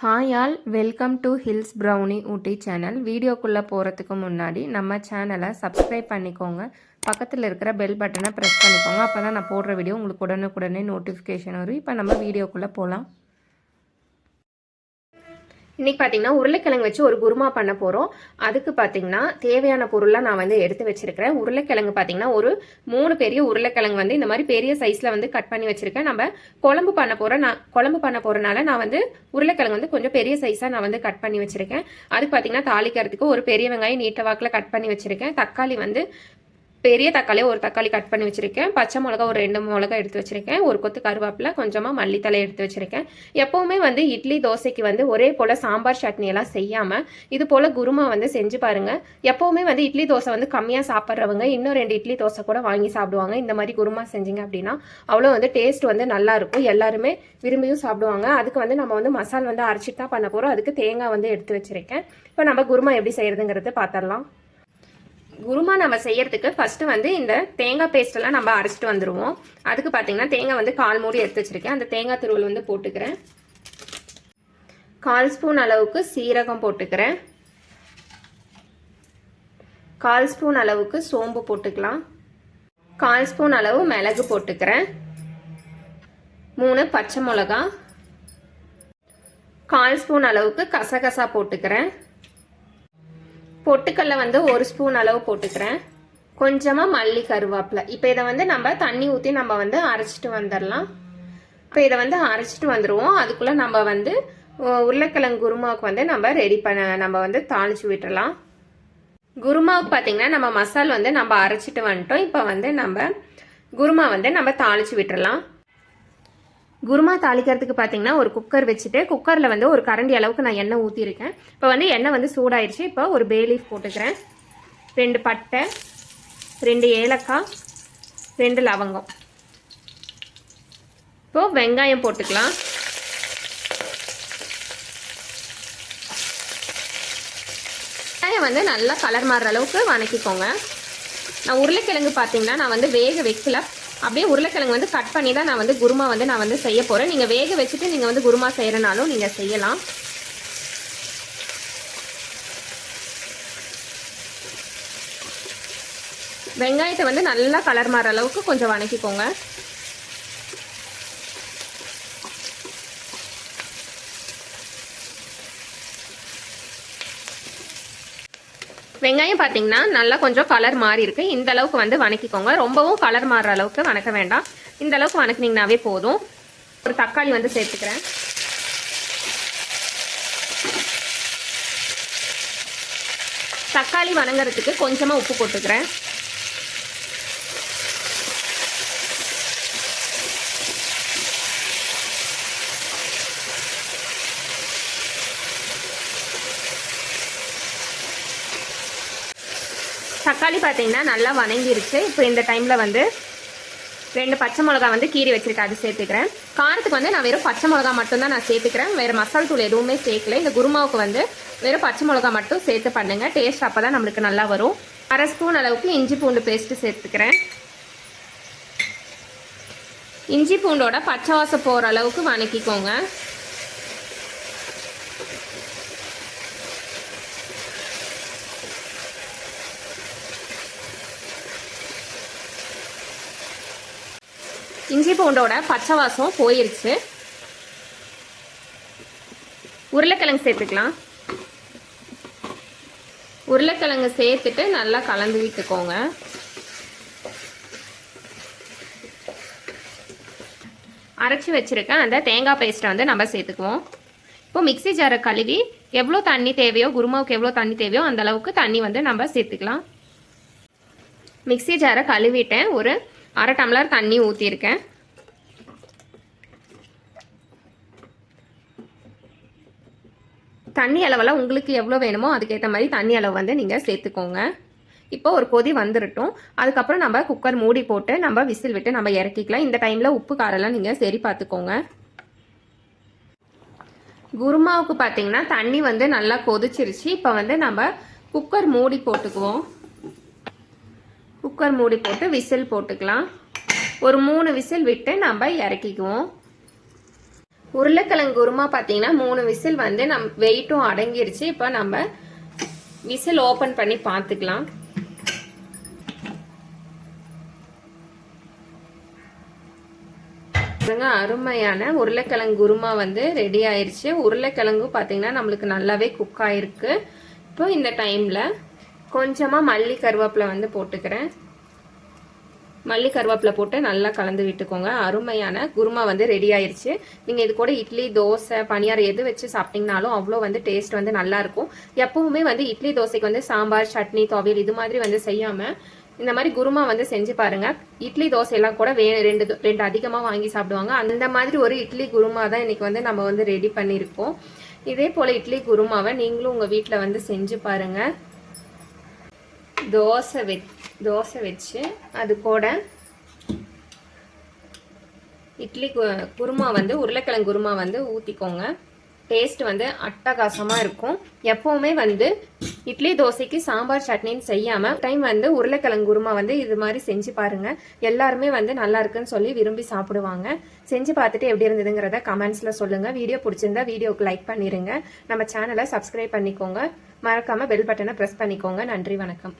Hi all welcome to hills brownie Ooty channel வீடியோக்குள்ளே போகிறதுக்கு முன்னாடி நம்ம சேனலை சப்ஸ்கிரைப் பண்ணிக்கோங்க. பக்கத்தில் இருக்கிற பெல் பட்டனை ப்ரெஸ் பண்ணிக்கோங்க. அப்போ தான் நான் போடுற வீடியோ உங்களுக்கு உடனுக்குடனே நோட்டிஃபிகேஷன் வரும். இப்போ நம்ம வீடியோக்குள்ளே போகலாம் இன்றைக்கி பார்த்தீங்கன்னா உருளைக்கிழங்கு வச்சு ஒரு குருமா பண்ண போகிறோம் அதுக்கு பார்த்தீங்கன்னா தேவையான பொருள்லாம் நான் வந்து எடுத்து வச்சிருக்கிறேன். உருளைக்கிழங்கு பார்த்தீங்கன்னா ஒரு மூணு பெரிய உருளைக்கிழங்கு வந்து இந்த மாதிரி பெரிய சைஸில் வந்து கட் பண்ணி வச்சிருக்கேன். நம்ம குழம்பு பண்ண போகிறோம் நான் குழம்பு பண்ண போகிறனால நான் வந்து உருளைக்கிழங்கு வந்து கொஞ்சம் பெரிய சைஸாக நான் வந்து கட் பண்ணி வச்சிருக்கேன். அதுக்கு பார்த்தீங்கன்னா தாளிக்கிறதுக்கு ஒரு பெரிய வெங்காயம் நீட்ட வாக்கில் கட் பண்ணி வச்சிருக்கேன். தக்காளி வந்து பெரிய தக்காளி ஒரு தக்காளி கட் பண்ணி வச்சிருக்கேன். பச்சை மிளகா ஒரு ரெண்டு மிளகா எடுத்து வச்சிருக்கேன். ஒரு கொத்து கருவேப்பிலை கொஞ்சமாக மல்லித்தலை எடுத்து வச்சிருக்கேன். எப்போவுமே வந்து இட்லி தோசைக்கு வந்து ஒரே போல் சாம்பார் சட்னி எல்லாம் செய்யாமல் இது போல் குருமா வந்து செஞ்சு பாருங்கள் எப்போவுமே வந்து இட்லி தோசை வந்து கம்மியாக சாப்பிட்றவங்க இன்னும் ரெண்டு இட்லி தோசை கூட வாங்கி சாப்பிடுவாங்க. இந்த மாதிரி குருமா செஞ்சீங்க அப்படின்னா அவ்வளோ வந்து டேஸ்ட் வந்து நல்லாயிருக்கும் எல்லாருமே விரும்பியும் சாப்பிடுவாங்க. அதுக்கு வந்து நம்ம வந்து மசால் வந்து அரைச்சிட்டு தான் பண்ண போகிறோம் அதுக்கு தேங்காய் வந்து எடுத்து வச்சிருக்கேன். இப்போ நம்ம குருமா எப்படி செய்கிறதுங்கிறது பார்த்துடலாம் குருமா நம்ம செய்யறதுக்கு ஃபர்ஸ்ட் வந்து இந்த தேங்காய் பேஸ்ட்டெல்லாம் நம்ம அரைச்சிட்டு வந்துருவோம். அதுக்கு பார்த்தீங்கன்னா தேங்காய் வந்து கால் மூடி எடுத்து வச்சிருக்கேன். அந்த தேங்காய் துருவல் வந்து போட்டுக்கிறேன். கால் ஸ்பூன் அளவுக்கு சீரகம் போட்டுக்கிறேன். கால் ஸ்பூன் அளவுக்கு சோம்பு போட்டுக்கலாம். கால் ஸ்பூன் அளவு மிளகு போட்டுக்கிறேன். மூணு பச்சை மிளகா. கால் ஸ்பூன் அளவுக்கு கசகசா போட்டுக்கிறேன். பொட்டுக்கல்ல வந்து ஒரு ஸ்பூன் அளவு போட்டுக்கிறேன். கொஞ்சமாக மல்லி கருவேப்பிலை. இப்போ இதை வந்து நம்ம தண்ணி ஊற்றி நம்ம வந்து அரைச்சிட்டு வந்துடலாம் இப்போ இதை வந்து அரைச்சிட்டு வந்துடுவோம் அதுக்குள்ளே நம்ம வந்து உருளைக்கிழங்கு குருமாவுக்கு வந்து நம்ம ரெடி பண்ண நம்ம வந்து தாளிச்சு விட்டுறலாம். குருமாவுக்கு பார்த்தீங்கன்னா நம்ம மசால் வந்து நம்ம அரைச்சிட்டு வந்துட்டோம். இப்போ வந்து நம்ம குருமா வந்து நம்ம தாளிச்சு விட்டுறலாம். குருமா தாளிக்கிறதுக்கு பார்த்தீங்கன்னா ஒரு குக்கர் வச்சுட்டு குக்கரில் வந்து ஒரு கரண்டி அளவுக்கு நான் எண்ணெய் ஊற்றிருக்கேன் இப்போ வந்து எண்ணெய் வந்து சூடாயிருச்சு. இப்போ ஒரு பே லீஃப் போட்டுக்கிறேன். ரெண்டு பட்டை ரெண்டு ஏலக்காய் ரெண்டு லவங்கம். இப்போது வெங்காயம் போட்டுக்கலாம். வெங்காயம் வந்து நல்லா கலர் மாறுற அளவுக்கு வணக்கிக்கோங்க. நான் உருளைக்கிழங்கு பார்த்தீங்கன்னா நான் வந்து வேக வைக்கல. அப்படியே உருளைக்கிழங்கு வந்து கட் பண்ணி தான் நான் வந்து குருமா வந்து நான் வந்து செய்ய போகிறேன் நீங்கள் வேக வச்சுட்டு நீங்கள் வந்து குருமா செய்கிறனாலும் நீங்கள் செய்யலாம். வெங்காயத்தை வந்து நல்லா கலர் மாற அளவுக்கு கொஞ்சம் வணக்கிக்கோங்க. வெங்காயம் பார்த்தீங்கன்னா நல்லா கொஞ்சம் கலர் மாறி இருக்கு. இந்த அளவுக்கு வந்து வணக்கிக்கோங்க. ரொம்பவும் கலர் மாறுற அளவுக்கு வணக்க வேண்டாம். இந்த அளவுக்கு வணக்கினீங்கனாவே போதும். ஒரு தக்காளி வந்து சேர்த்துக்கிறேன். தக்காளி வணங்குறதுக்கு கொஞ்சமாக உப்பு போட்டுக்கிறேன். தக்காளி பார்த்தீங்கன்னா நல்லா வணங்கிருச்சு. இப்போ இந்த டைமில் வந்து ரெண்டு பச்சை மிளகா வந்து கீரி வச்சிருக்கேன். அது சேர்த்துக்கிறேன். காரத்துக்கு வந்து நான் வெறும் பச்சை மிளகா மட்டும்தான் நான் சேர்த்துக்கிறேன். வேறு மசால் தூள் எதுவுமே சேர்க்கல. இந்த குருமாவுக்கு வந்து வெறும் பச்சை மிளகா மட்டும் சேர்த்து பண்ணுங்கள் டேஸ்ட் அப்போ தான் நம்மளுக்கு நல்லா வரும். அரை ஸ்பூன் அளவுக்கு இஞ்சி பூண்டு பேஸ்ட்டு சேர்த்துக்கிறேன். இஞ்சி பூண்டோட பச்சை வாசம் போகிற அளவுக்கு வணக்கிக்கோங்க. இஞ்சி பூண்டோட பச்சை வாசம் போயிருச்சு. உருளைக்கிழங்கு சேர்த்துக்கலாம். உருளைக்கிழங்கு சேர்த்துட்டு நல்லா கலந்து விட்டுக்கோங்க. அரைச்சி வச்சுருக்கேன் அந்த தேங்காய் பேஸ்ட்டை வந்து நம்ம சேர்த்துக்குவோம். இப்போ மிக்சி ஜாரை கழுவி எவ்வளோ தண்ணி தேவையோ குருமாவுக்கு எவ்வளோ தண்ணி தேவையோ அந்தளவுக்கு தண்ணி வந்து நம்ம சேர்த்துக்கலாம். மிக்சி ஜாரை கழுவிட்டேன். ஒரு அரை டம்ளர் தண்ணி ஊற்றிருக்கேன் தண்ணி அளவெல்லாம் உங்களுக்கு எவ்வளோ வேணுமோ அதுக்கேற்ற மாதிரி தண்ணி அளவு வந்து நீங்கள் சேர்த்துக்கோங்க. இப்போ ஒரு கொதி வந்துடட்டும் அதுக்கப்புறம் நம்ம குக்கர் மூடி போட்டு நம்ம விசில் விட்டு நம்ம இறக்கிக்கலாம். இந்த டைமில் உப்பு காரெல்லாம் நீங்கள் சரி பார்த்துக்கோங்க. குருமாவுக்கு பார்த்தீங்கன்னா தண்ணி வந்து நல்லா கொதிச்சிருச்சு. இப்போ வந்து நம்ம குக்கர் மூடி போட்டுக்குவோம். குக்கர் மூடி போட்டு விசில் போட்டுக்கலாம். ஒரு மூணு விசில் விட்டு நம்ம இறக்கிக்குவோம். உருளைக்கிழங்கு குருமா பார்த்தீங்கன்னா மூணு விசில் வந்து நம் வெயிட்டும் அடங்கிருச்சு. இப்போ நம்ம விசில் ஓப்பன் பண்ணி பார்த்துக்கலாம் பாருங்க அருமையான உருளைக்கிழங்கு குருமா வந்து ரெடி ஆயிருச்சு. உருளைக்கிழங்கு பார்த்தீங்கன்னா நம்மளுக்கு நல்லாவே குக் ஆயிருக்கு. இப்போ இந்த டைமில் கொஞ்சமாக மல்லி கருவேப்பிலை வந்து போட்டுக்கிறேன். மல்லி கருவேப்பிலை போட்டு நல்லா கலந்து விட்டுக்கோங்க. அருமையான குருமா வந்து ரெடி ஆயிடுச்சு நீங்கள் இது கூட இட்லி தோசை பனியாரம் எது வச்சு சாப்பிட்டீங்கனாலும் அவ்வளோ வந்து டேஸ்ட் வந்து நல்லாயிருக்கும் எப்பவுமே வந்து இட்லி தோசைக்கு வந்து சாம்பார் சட்னி துவையல் இது மாதிரி வந்து செய்யாமல் இந்த மாதிரி குருமா வந்து செஞ்சு பாருங்க. இட்லி தோசையெல்லாம் கூட வே ரெண்டு தோ- ரெண்டு அதிகமாக வாங்கி சாப்பிடுவாங்க. அந்த மாதிரி ஒரு இட்லி குருமா தான் இன்னைக்கு வந்து நம்ம வந்து ரெடி பண்ணியிருக்கோம். இதே போல் இட்லி குருமாவை நீங்களும் உங்கள் வீட்டில் வந்து செஞ்சு பாருங்கள் தோசை வெ தோசை வச்சு அது கூட இட்லி கு- குருமா வந்து உருளைக்கிழங்கு குருமா வந்து ஊற்றிக்கோங்க டேஸ்ட் வந்து அட்டகாசமாக இருக்கும். எப்போவுமே வந்து இட்லி தோசைக்கு சாம்பார் சட்னின்னு செய்யாமல் டைம் வந்து உருளைக்கிழங்கு குருமா வந்து இது மாதிரி செஞ்சு பாருங்கள் எல்லாருமே வந்து நல்லா இருக்குன்னு சொல்லி விரும்பி சாப்பிடுவாங்க. செஞ்சு பார்த்துட்டு எப்படி இருந்ததுங்கிறத கமெண்ட்ஸில் சொல்லுங்கள் வீடியோ பிடிச்சிருந்தா வீடியோக்கு லைக் பண்ணிடுங்க நம்ம சேனலை சப்ஸ்கிரைப் பண்ணிக்கோங்க. மறக்காமல் பெல் பட்டனை ப்ரெஸ் பண்ணிக்கோங்க. நன்றி வணக்கம்.